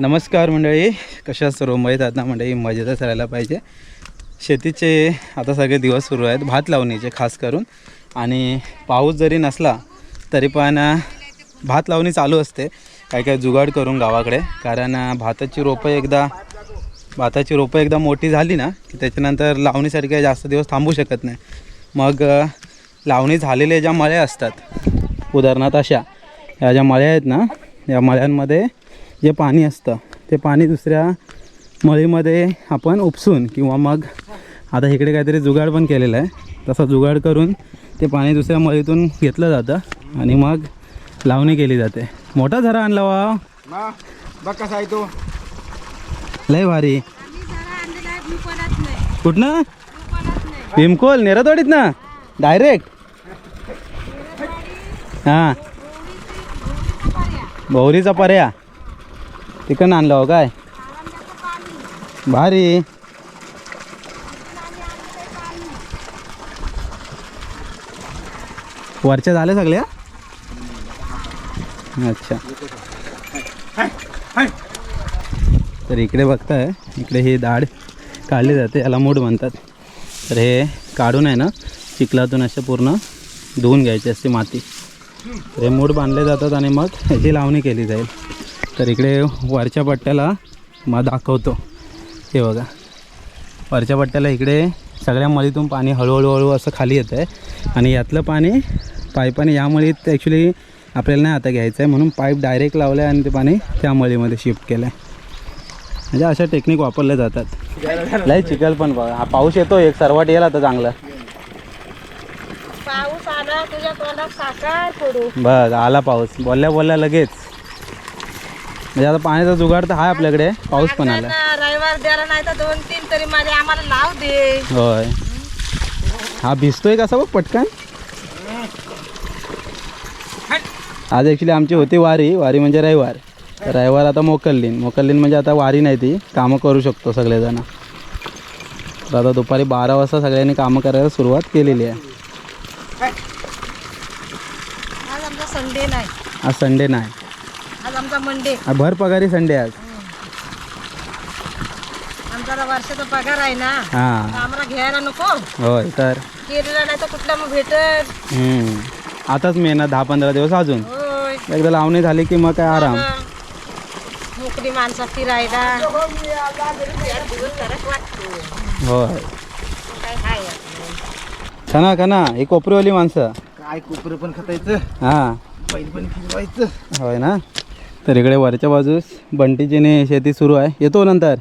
नमस्कार मंडळी कशा सर्व? मयत आहेत ना मंडळी? मजेतच राहायला पाहिजे. शेतीचे आता सगळे दिवस सुरू आहेत. भात लावणीचे खास करून. आणि पाऊस जरी नसला तरी पण भात लावणी चालू असते. काय काय जुगाड करून गावाकडे. कारण भाताची रोपं एकदा भाताची रोपं एकदा मोठी झाली ना की त्याच्यानंतर लावणीसाठी काही जास्त दिवस थांबू शकत नाही. मग लावणी झालेल्या ज्या मळ्या असतात उदाहरणार्थ अशा. या ज्या मळ्या आहेत ना या मळ्यांमध्ये जे पाणी असतं ते पाणी दुसऱ्या मळीमध्ये आपण उपसून किंवा मग आता इकडे काहीतरी जुगाड पण केलेलं आहे. तसा जुगाड करून ते पाणी दुसऱ्या मळीतून घेतलं जातं आणि मग लावणी केली जाते. मोठा झरा आणला वा. बघ कसा आहे तो. लय भारी. कुठनं? भीमकोल नेरातवाडीत ना? डायरेक्ट हां. भौरीचा पर्या तिकडनं आणलं हो काय? भारी. वरच्या झाल्या सगळ्या? अच्छा. तर इकडे बघताय इकडे ही दाढ काढली जाते याला मूड म्हणतात. तर हे काढून आहे ना चिखलातून असे पूर्ण धुवून घ्यायची असते माती. हे मूड बांधले जातात आणि मग ह्याची लावणी केली जाईल. तर इकडे वरच्या पट्ट्याला मग दाखवतो. हे बघा. वरच्या पट्ट्याला इकडे सगळ्या मळीतून पाणी हळूहळू हळू असं खाली येतं आहे आणि यातलं पाणी पाईपाने या मळीत ॲक्च्युली आपल्याला नाही आता घ्यायचं आहे म्हणून पाईप डायरेक्ट लावलं आहे आणि ते पाणी त्या मळीमध्ये शिफ्ट केलं आहे म्हणजे अशा टेक्निक वापरल्या जातात. लय चिखल पण बघा. हा पाऊस येतो एक सर्वात येईल आता चांगला. पाऊस आला तुझ्या बघ आला पाऊस. बोलल्या बोलल्या लगेच. म्हणजे आता पाण्याचा जुगाड तर आहे आपल्याकडे पाऊस पण आला रविवार द्यायला नाही तर दोन तीन तरी माझे आम्हाला लाव दे. होय. हा भिजतोय कसा बघ पटकन? आज ॲक्च्युली आमची होती वारी वारी म्हणजे रविवार. रविवार आता मोकललीन. मोकललीन म्हणजे आता वारी नाही ती कामं करू शकतो सगळेजण. तर आता दुपारी बारा वाजता सगळ्यांनी कामं करायला सुरुवात केलेली आहे. आज संडे नाही. आमचा मंडे. भर पगारी संडे आज. आमचा आता वर्षाचा पगार आहे ना. हां. आम्हाला घ्यायला नको. होय तर? केलेला नाही तर कुठला मग भेटत हम्म. आताच मेहनत दहा पंधरा दिवस अजून. होय. एकदा लावणी झाली की मग काय आराम. मोकळी माणसं फिरायला होय. काय हाय? खना खना ही कोपरीवाली माणसं. काय कुपर पण खतायचं? हां. बैल पण फिरवायचं होय ना? तर इकडे वरच्या बाजूस बंटीचीने शेती सुरू आहे. येतो नंतर.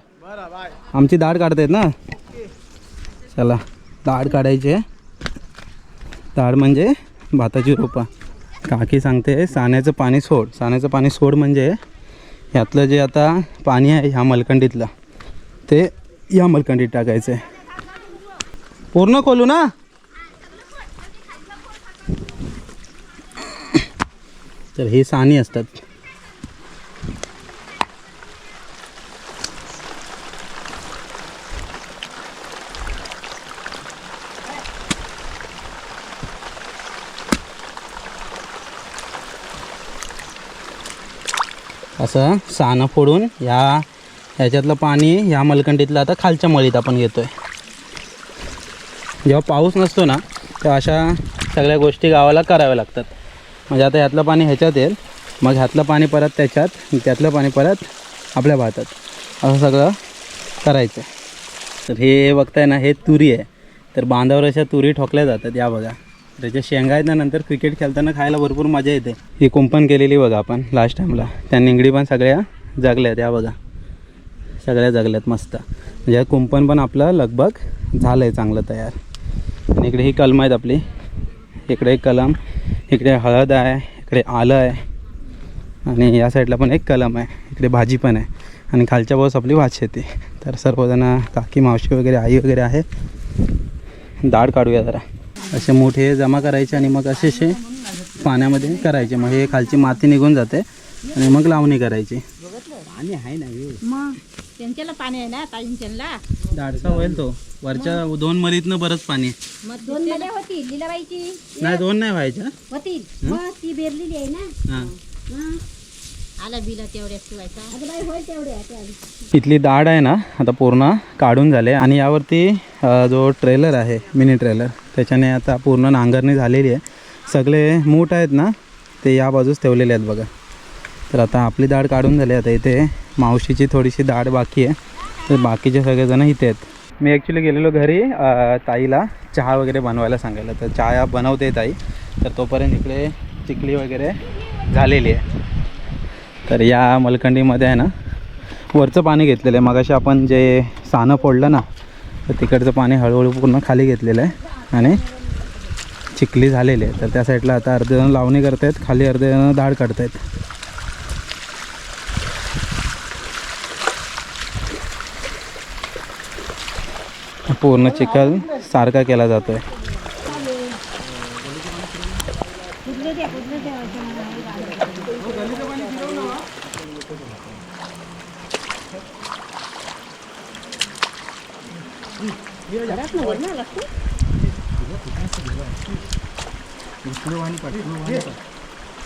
आमची दाढ काढतायत ना? चला दाढ काढायची आहे. दाढ म्हणजे भाताची रोपा. काकी सांगते साण्याचं पाणी सोड. साण्याचं पाणी सोड म्हणजे ह्यातलं जे आता पाणी आहे ह्या मलकंडीतलं ते या मलकंडीत टाकायचं आहे पूर्ण खोलू ना? तर ही साणी असतात. असं सानं फोडून ह्या ह्याच्यातलं पाणी ह्या मलकंडीतलं आता खालच्या मळीत आपण घेतोय. जेव्हा पाऊस नसतो ना तेव्हा अशा सगळ्या गोष्टी गावाला कराव्या लागतात. म्हणजे आता ह्यातलं पाणी ह्याच्यात येईल मग ह्यातलं पाणी परत त्याच्यात त्यातलं पाणी परत आपल्या भातात. असं सगळं करायचं तर हे बघताय ना हे तुरी आहे. तर बांधावर अशा तुरी ठोकल्या जातात या बघा. त्याच्या शेंगा आहेत ना नंतर क्रिकेट खेळताना खायला भरपूर मजा येते. ही कुंपण केलेली बघा आपण लास्ट टाईमला त्या निंगडी पण सगळ्या जगल्यात या बघा. सगळ्या जगल्यात मस्त. म्हणजे कुंपण पण आपलं लगभग झालं आहे चांगलं तयार. आणि इकडे ही कलम आहेत आपली. इकडे एक कलम इकडे हळद आहे इकडे आलं आहे. आणि या साईडला पण एक कलम आहे. इकडे भाजी पण आहे. आणि खालच्या बाजूस आपली भात शेती. तर सर्वजण काकी मावशी वगैरे आई वगैरे आहे. दाढ काढूया जरा. असे मोठे जमा करायचे आणि मग असे असे पाण्यामध्ये करायचे. मग हे खालची माती निघून जाते आणि मग लावणी करायची. पाणी आहे ना मग त्यांच्याला पाणी आहे ना ताईंच्याला? दाडसा होईल तो. वरच्या दोन मरीतनं बरंच पाणी. मग दोन मध्ये होती लिलाबाईची. नाही दोन नाही व्हायच्या. होती मग ती बेरलेली आहे ना. हां. आला बिला तेवढ्याच ठेवायचा. इथली दाढ आहे ना आता पूर्ण काढून झाले. आणि यावरती जो ट्रेलर आहे मिनी ट्रेलर त्याच्याने आता पूर्ण नांगरणी झालेली आहे. सगळे मूठ आहेत ना ते या बाजूस ठेवलेले आहेत बघा. तर आता आपली दाढ काढून झाली आता इथे मावशीची थोडीशी दाढ बाकी आहे. तर बाकीचे सगळेजण इथे आहेत. मी ॲक्च्युली गेलेलो घरी ताईला चहा वगैरे बनवायला सांगायला. तर चहा बनवते ताई. तर तोपर्यंत इकडे चिखली वगैरे झालेली आहे. तर या मलकंडीमध्ये आहे ना वरचं पाणी घेतलेलं आहे. मगाशी आपण जे सानं फोडलं ना तर तिकडचं पाणी हळूहळू पूर्ण खाली घेतलेलं आहे आणि चिखली झालेली आहे. तर त्या साईडला आता अर्धेजण लावणी करत आहेत खाली अर्धेजण दाढ काढत आहेत पूर्ण चिखल सारखा केला जातो आहे जातोय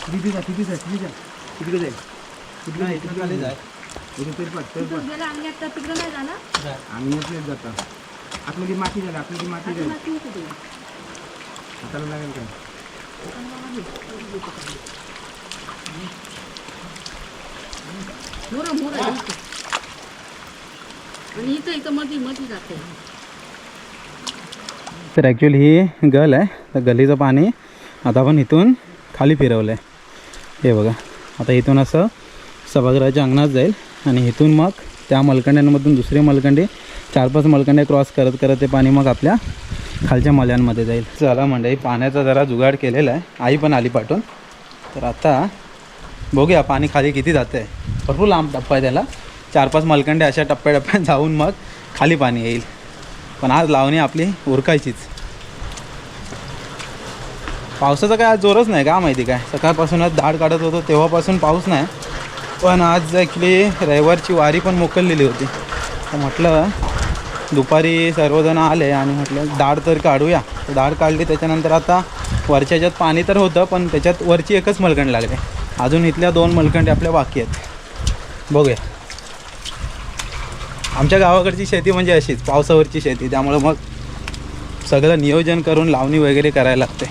किती जा किती जा किती जा जाईल कुठलं आहे. तिकडे खाली जाय इथे तरी पाठ तरी पाठ आम्ही येतच जाता आतमध्ये माती झाली आतमध्ये माती झाली हाताला लागेल काय आणि इथं इथं मध्ये मधी जाते. तर ॲक्च्युली ही गल आहे. तर गलीचं पाणी आता आपण इथून खाली फिरवलं आहे हे बघा आता इथून असं सभागृहाच्या अंगणात जाईल आणि इथून मग त्या मलकंड्यांमधून दुसरी मलकंडी चार पाच मलकंड्या क्रॉस करत करत ते पाणी मग आपल्या खालच्या मल्यांमध्ये जाईल. चला मंडळी पाण्याचा जरा जुगाड केलेला आहे. आई पण आली पाठवून तर आता बघूया पाणी खाली किती जातं आहे भरपूर लांब टप्पा आहे त्याला. चार पाच मलकंडे अशा टप्प्याटप्प्यात जाऊन मग खाली पाणी येईल. पण आज लावणी आपली उरकायचीच. पावसाचा काय आज जोरच नाही का माहिती काय? सकाळपासूनच दाढ काढत होतो तेव्हापासून पाऊस नाही. पण आज ॲक्च्युली रविवारची वारी पण मोकललेली होती. तर म्हटलं दुपारी सर्वजण आले आणि म्हटलं दाढ तर काढूया. तर दाढ काढली त्याच्यानंतर आता वरच्या ह्याच्यात पाणी तर होतं पण त्याच्यात वरची एकच मलकंड लागले. अजून इथल्या दोन मलकंडी आपल्या बाकी आहेत. बघूया. आमच्या गावाकडची शेती म्हणजे अशीच पावसावरची शेती त्यामुळे मग सगळं नियोजन करून लावणी वगैरे करायला लागते.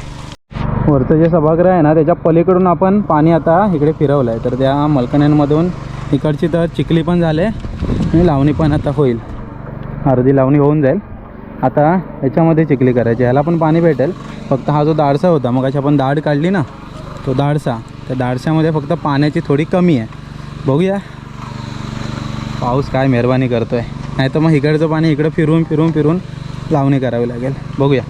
वरचं जे सभागृह आहे ना त्याच्या पलीकडून आपण पाणी आता इकडे फिरवलं आहे तर त्या मलकण्यांमधून इकडची तर चिखली पण झाले आणि लावणी पण आता होईल. अर्धी लावणी होऊन जाईल. आता याच्यामध्ये चिखली करायची ह्याला पण पाणी भेटेल. फक्त हा जो दाडसा होता मग अशी आपण दाढ काढली ना तो दाडसा. त्या दाडशामध्ये फक्त पाण्याची थोडी कमी आहे. बघूया. पाऊस काय मेहरबानी करतोय. नाही तर मग इकडचं पाणी इकडं फिरून फिरून फिरून लावणी करावी लागेल. बघूया.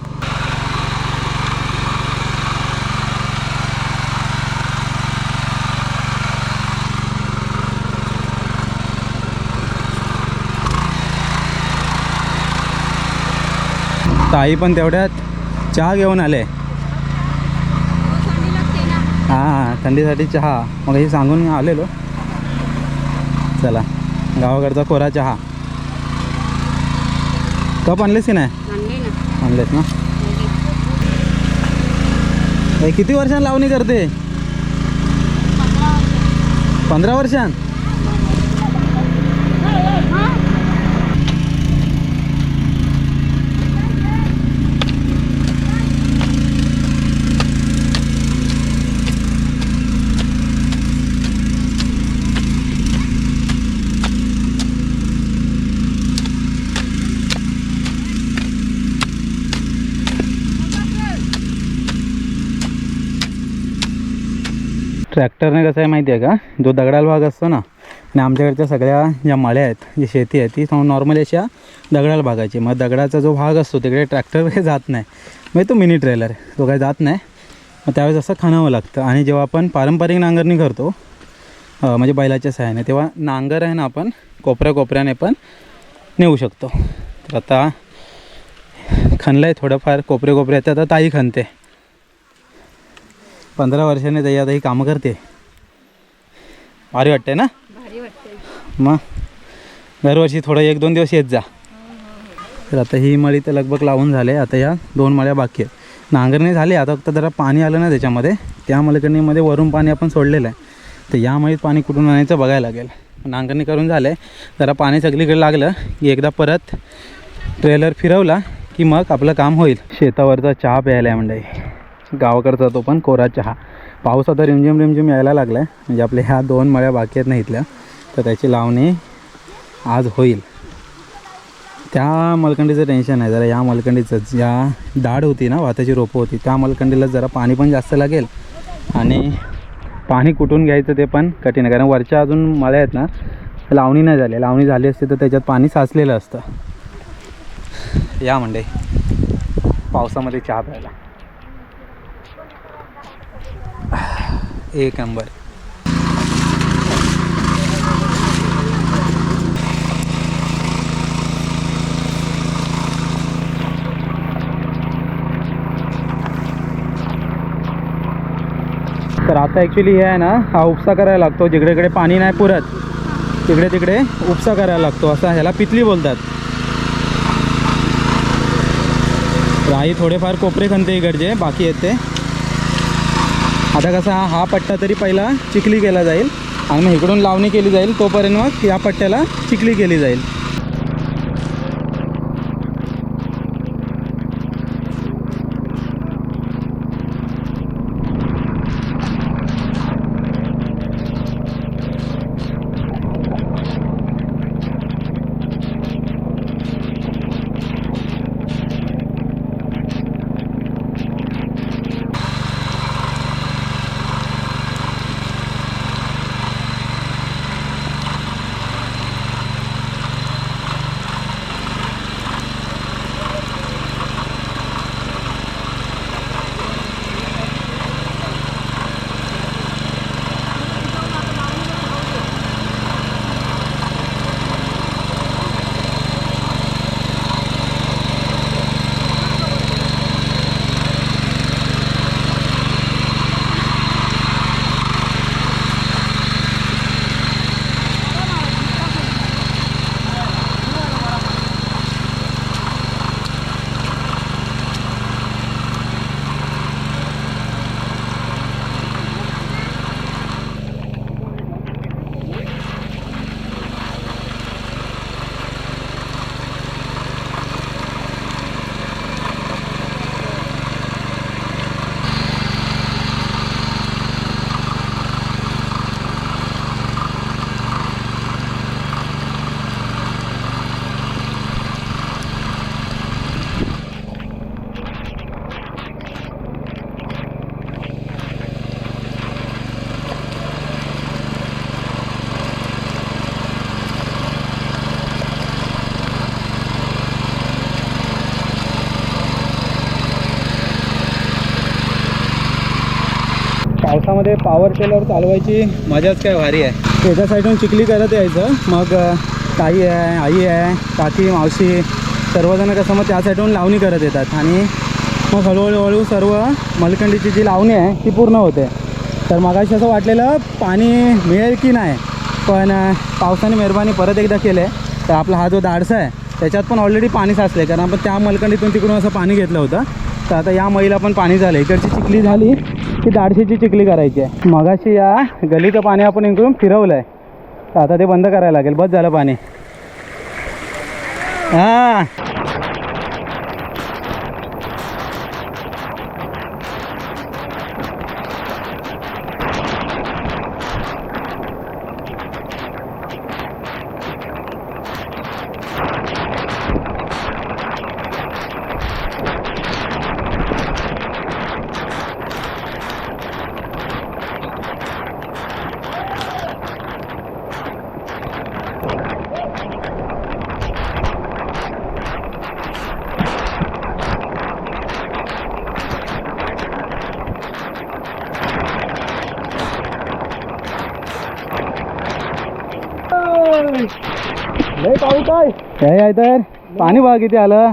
ताई पण तेवढ्यात चहा घेऊन आले. हां थंडीसाठी चहा. मग हे सांगून आलेलो. चला. गावाकडचा कोरा चहा. कप आणलेस की नाही? आणलेत ना. हे किती वर्षां लावणी करते? पंधरा वर्षां. ट्रॅक्टरने कसं आहे माहिती आहे का? जो दगडाल भाग असतो ना आणि आमच्याकडच्या सगळ्या ज्या मळ्या आहेत जी शेती आहे ती नॉर्मली अशा दगडाल भागाची. मग दगडाचा जो भाग असतो तिकडे ट्रॅक्टर काही जात नाही. म्हणजे तो मिनी ट्रेलर आहे. तो काही जात नाही. मग त्यावेळेस असं खणावं लागतं. आणि जेव्हा आपण पारंपरिक नांगरणी करतो म्हणजे बैलाच्या सहाय्याने तेव्हा नांगर आहे ना आपण कोपऱ्या कोपऱ्याने पण नेऊ शकतो. तर आता खणलं आहे थोडंफार कोपरे कोपरे आता ताई खणते. पंधरा वर्षाने ताई आता ही कामं करते. भारी वाटते ना? मग दरवर्षी थोडं एक दोन दिवस येत जा. तर आता ही मळी तर लगभग लावून झाले आता या दोन मळ्या बाकी आहेत. नांगरणी झाली आता फक्त जरा पाणी आलं ना त्याच्यामध्ये. त्या मलकणीमध्ये वरून पाणी आपण सोडलेलं आहे. तर या मळीत पाणी कुठून आणायचं बघायला लागेल. नांगरणी करून झालं आहे जरा पाणी सगळीकडे लागलं की एकदा परत ट्रेलर फिरवला की मग आपलं काम होईल. शेतावरचा चहा प्यायला आहे म्हणजे गावाकडचा तो पण कोरा चहा. पाऊस आता रिमझिम रिमझिम यायला लागला आहे म्हणजे आपल्या ह्या दोन मळ्या बाकी आहेत ना इथल्या तर त्याची लावणी आज होईल. त्या मलकंडीचं टेन्शन आहे जरा या मलकंडीचंच ज्या दाढ होती ना भाताची रोपं होती त्या मलकंडीला जरा पाणी पण जास्त लागेल. आणि पाणी कुठून घ्यायचं ते पण कठीण आहे. कारण वरच्या अजून मळ्या आहेत ना लावणी नाही झाली. लावणी झाली असते तर त्याच्यात पाणी साचलेलं असतं. या म्हणजे पावसामध्ये चहा प्यायला. एक नंबर. तर आता ॲक्च्युली हे आहे ना हा उपसा करायला लागतो. जिकडे इकडे पाणी नाही पुरत तिकडे तिकडे उपसा करायला लागतो. असा ह्याला पितली बोलतात. आई थोडेफार कोपरे खणते इकडचे बाकी येते आता कसा हा पट्टा तरी पहिला चिखली केला जाईल. आणि मग इकडून लावणी केली जाईल तोपर्यंत मग या पट्ट्याला चिखली केली जाईल. पावसामध्ये पॉवर टेलर चालवायची मजाच काय भारी आहे. त्याच्या साईडून चिखली करत यायचं. मग ताई आहे आई आहे काकी मावशी सर्वजण कसं मग त्या साईडून लावणी करत येतात. आणि मग हळूहळूहळू सर्व मलकंडीची जी लावणी आहे ती पूर्ण होते. तर मगाशी असं वाटलेलं पाणी मिळेल की नाही पण पावसाने मेहरबानी परत एकदा केलं. आहे तर आपला हा जो दाडसा आहे त्याच्यात पण ऑलरेडी पाणी साचलं आहे कारण आपण त्या मलकंडीतून तिकडून असं पाणी घेतलं होतं. तर आता या मैला पण पाणी झालं. इकडची चिखली झाली. ती दाडशीची चिखली करायची आहे. मगाशी या गलीचं पाणी आपण इकडून फिरवलं आहे तर आता ते बंद करायला लागेल. बस झालं पाणी. हां लय पाऊस आहे काय आहे तर. पाणी बघा किती आलं.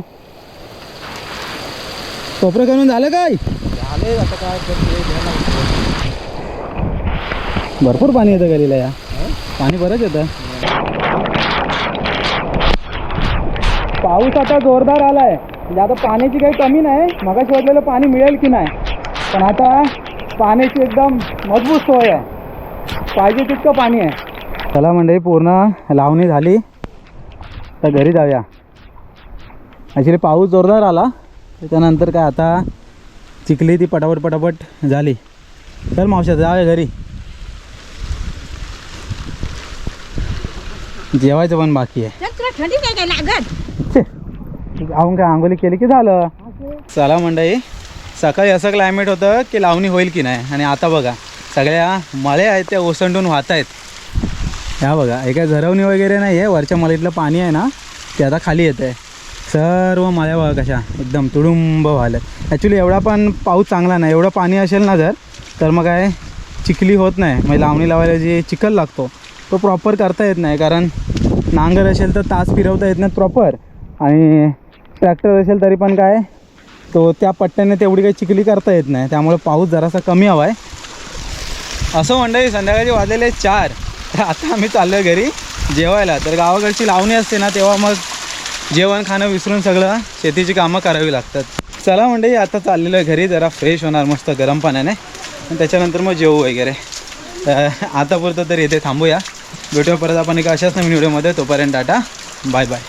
कोपरं करून झालं काय? भरपूर पाणी येतं गलीला या. पाणी बरंच येतं. पाऊस आता जोरदार आलाय. म्हणजे आता पाण्याची काही कमी नाही. मगाशी वाटलेलं पाणी मिळेल की नाही. पण आता पाण्याची एकदम मजबूत सोय आहे. पाहिजे तितकं पाणी आहे. चला मंडळी पूर्ण लावणी झाली. तर घरी जाऊया. ॲक्च्युली पाऊस जोरदार आला. त्याच्यानंतर काय आता चिखली ती पटापट पटापट झाली. चल मावशा जाऊया घरी. जेवायचं पण बाकी आहे. थंडी नाही काय लागत? छे, आऊन काय आंघोळी केली की झालं? चला मंडळी सकाळी असं क्लायमेट होतं की लावणी होईल की नाही? आणि आता बघा सगळ्या मळे आहेत त्या ओसंडून वाहत आहेत ह्या बघा हे काय झरवणी वगैरे नाही आहे वरच्या मळीतलं पाणी आहे ना ते आता खाली येतं आहे सर्व मळ्या बघा कशा एकदम तुडुंब व्हायला ॲक्च्युली एवढा पण पाऊस चांगला नाही एवढं पाणी असेल ना जर तर मग काय चिखली होत नाही. म्हणजे लावणी लावायला जे चिखल लागतो तो प्रॉपर करता येत नाही कारण नांगर असेल तर तास फिरवता येत नाही प्रॉपर आणि ट्रॅक्टर असेल तरी पण काय तो त्या पट्ट्याने तेवढी काही चिखली करता येत नाही. त्यामुळे पाऊस जरासा कमी हवा आहे असं म्हणतं संध्याकाळी वाजलेले चार. तर आता आम्ही चाललो आहे घरी जेवायला. तर गावाकडची लावणी असते ना तेव्हा मग जेवण खाणं विसरून सगळं शेतीची कामं करावी लागतात. चला म्हणजे आता चाललेलं आहे घरी जरा फ्रेश होणार मस्त गरम पाण्याने. आणि त्याच्यानंतर मग जेवू वगैरे. आतापुरतं तर इथे थांबूया. भेटूया परत आपण एका अशाच नवीन व्हिडिओमध्ये. तोपर्यंत टाटा. Bye bye.